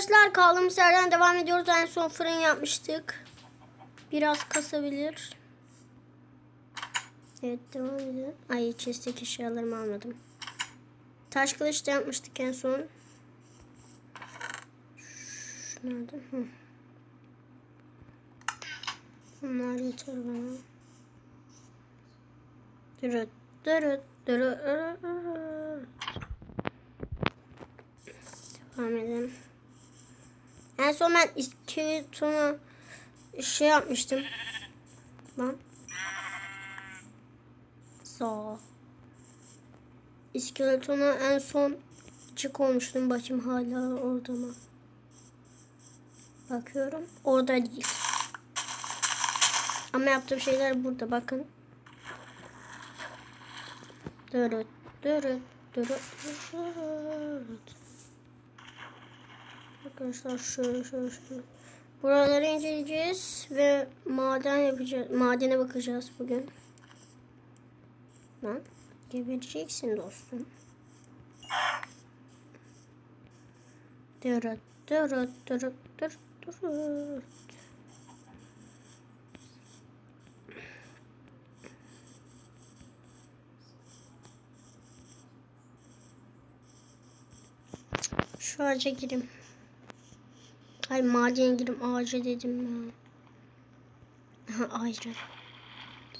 arkadaşlar kaldığımız yerden devam ediyoruz. En son fırın yapmıştık. Biraz kasabilir. Evet devam edelim. Ay chest'teki eşyalarımı almadım. Taş kılıç da yapmıştık en son. Şu nerede? Hı. Bunlar yeter bana. Dırıt dırıt dırıt. Devam edelim. En son ben iskeletona şey yapmıştım. Lan. Sağ. İskeletona en son çık olmuştum. Bakayım hala orada mı? Bakıyorum. Orada değil. Ama yaptığım şeyler burada. Bakın. Dırıt dırıt dırıt dırıt. Arkadaşlar şöyle şöyle şöyle. Buraları inceleyeceğiz ve maden yapacağız. Madene bakacağız bugün. Lan gebereceksin dostum. Dırıt dırıt dırıt dırıt dırıt. Şu ağaca gireyim. Ay madene gireyim ağaca dedim ya.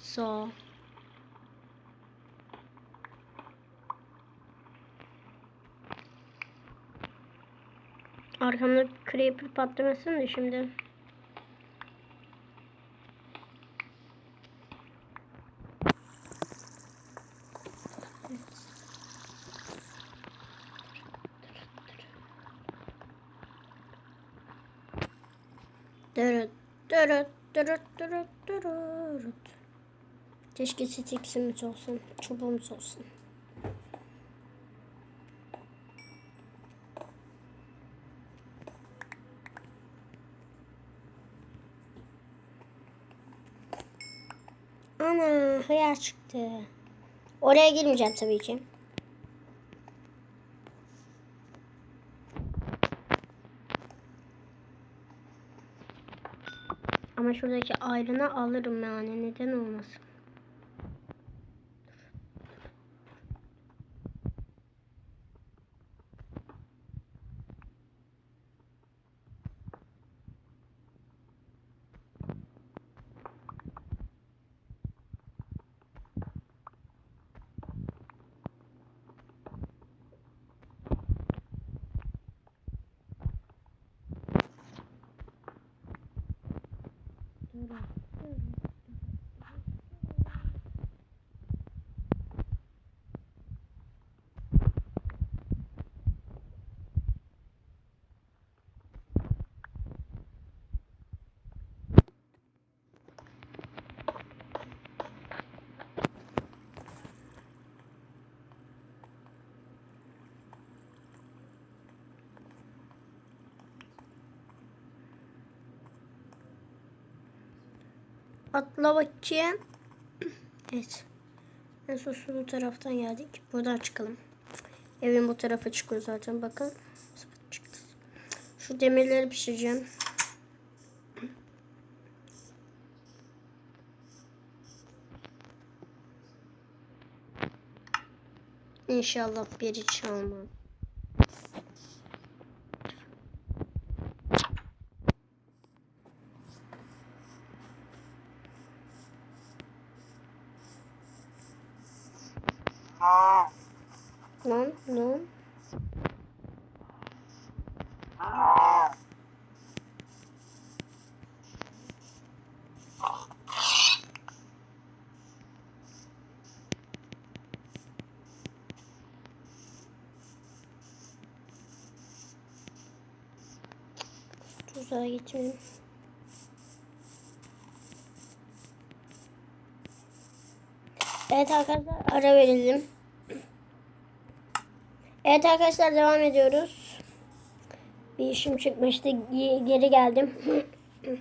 Sağ ol. Arkamda creeper patlamasın da şimdi. Dırıt dırıt dırıt dırıt dırıt. Keşke sticksimiz olsun. Çubuğumuz olsun. Ana hıyar çıktı. Oraya girmeyeceğim tabii ki. Şuradaki ayrını alırım yani neden olmasın. no Atla bakayım. Evet. En son bu taraftan geldik. Buradan çıkalım. Evin bu tarafı çıkıyor zaten. Bakın. Şu demirleri pişireceğim. İnşallah biri çalmaz. Lan lan. Tuzağa gitmeyeyim. Evet arkadaşlar ara verelim. Evet arkadaşlar devam ediyoruz. Bir işim çıkmıştı. Ge- Geri geldim.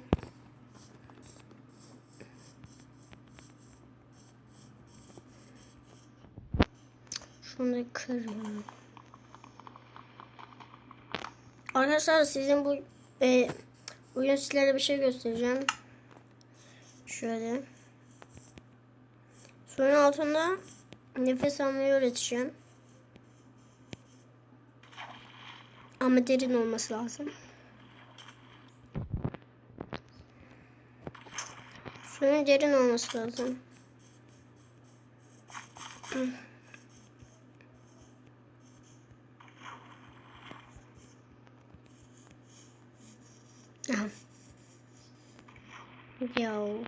Şunu kırıyorum. Arkadaşlar sizin bu e, bugün sizlere bir şey göstereceğim. Şöyle. Suyun altında nefes almayı öğreteceğim. Ama derin olması lazım. Suyun derin olması lazım. Hı. Aha. Ay.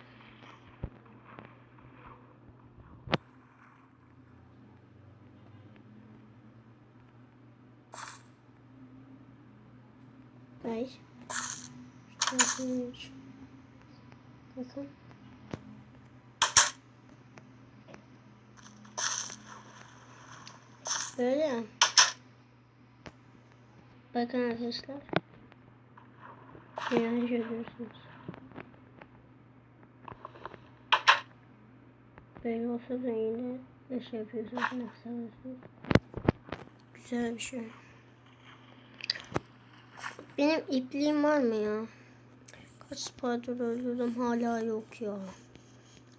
Şöyle. Bakın. Böyle. Bakın arkadaşlar. Yani görüyorsunuz. Böyle olsa da yine ne şey yapıyorsunuz, nefes alıyorsunuz. Güzel bir şey. Benim ipliğim var mı ya? Kaç spider öldürdüm hala yok ya.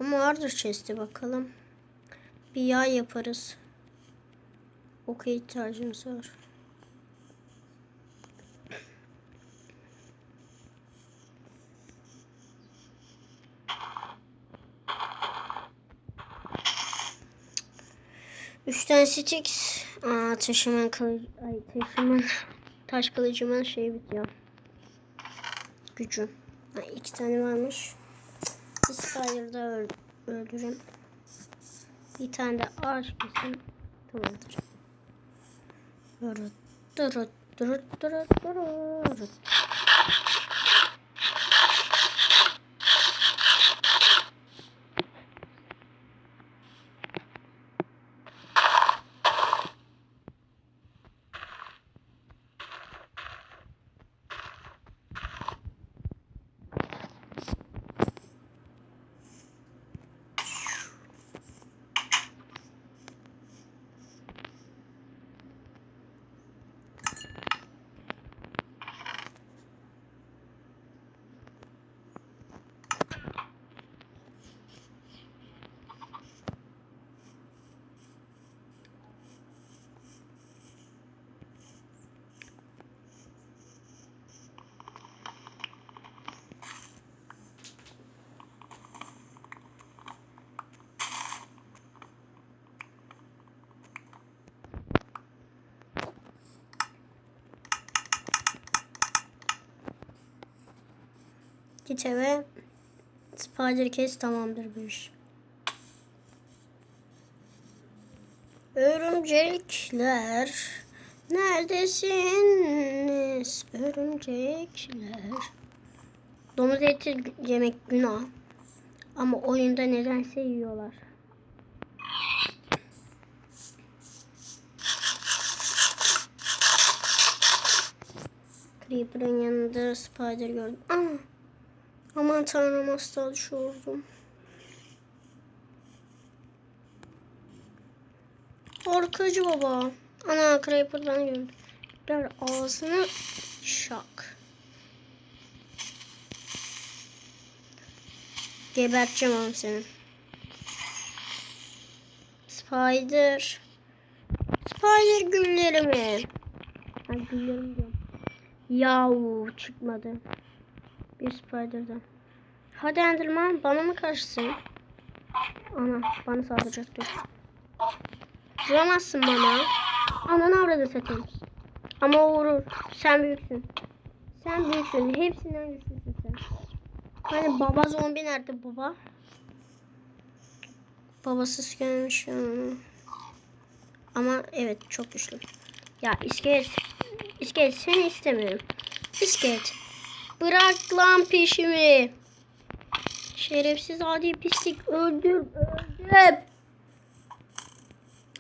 Ama vardır chest'e bakalım. Bir yağ yaparız. Oka ihtiyacımız var. Üç tane sticks. Aa taşıman kılıcı. Ay taşıman. Taş kılıcımın şey bitiyor. Gücü. Ay, iki tane varmış. Bir spider'da öl öldürün. Bir tane de ağaç kesin. Tamamdır. Durut durut durut durut durut. Git eve. Spider kes tamamdır bu iş. Örümcekler neredesiniz örümcekler? Domuz eti yemek günah. Ama oyunda nedense yiyorlar. Creeper'ın yanında Spider gördüm. Ama Aman tanrım hasta düşüyordum. Arkacı baba. Ana Creeper'dan gördüm. Gel ağzını şak. Geberteceğim oğlum seni. Spider. Spider güllerimi. Ha güllerim diyorum. Yahu çıkmadı. Bir spider'dan. Hadi Enderman bana mı karşısın? Ana bana saldıracak dur. Vuramazsın bana. Ananı avradı satayım. Ama o vurur. Sen büyüksün. Sen büyüksün. Hepsinden güçlüsün sen. Hani baba zombi nerede baba? Babasız gelmiş ya. Ama evet çok güçlü. Ya iskelet. İskelet seni istemiyorum. İskelet. Bırak lan peşimi. Şerefsiz adi pislik öldür öldür.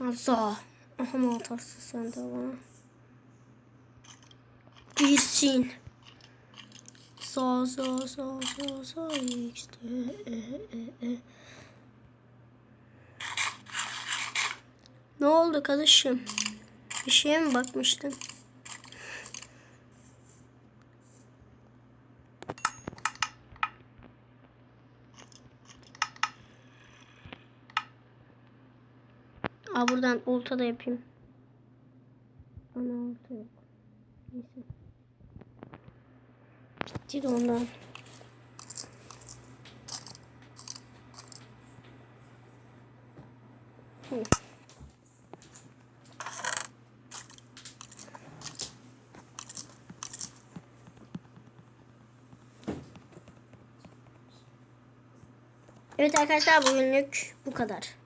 Azza. Aha mı atarsın sen de bana. Gitsin. Sağ sağ sağ sağ sağ işte. E, e, e. Ne oldu kardeşim? Bir şeye mi bakmıştın? Aa buradan olta da yapayım. Ana olta yok. Neyse. Bitti de ondan. Evet arkadaşlar bugünlük bu kadar.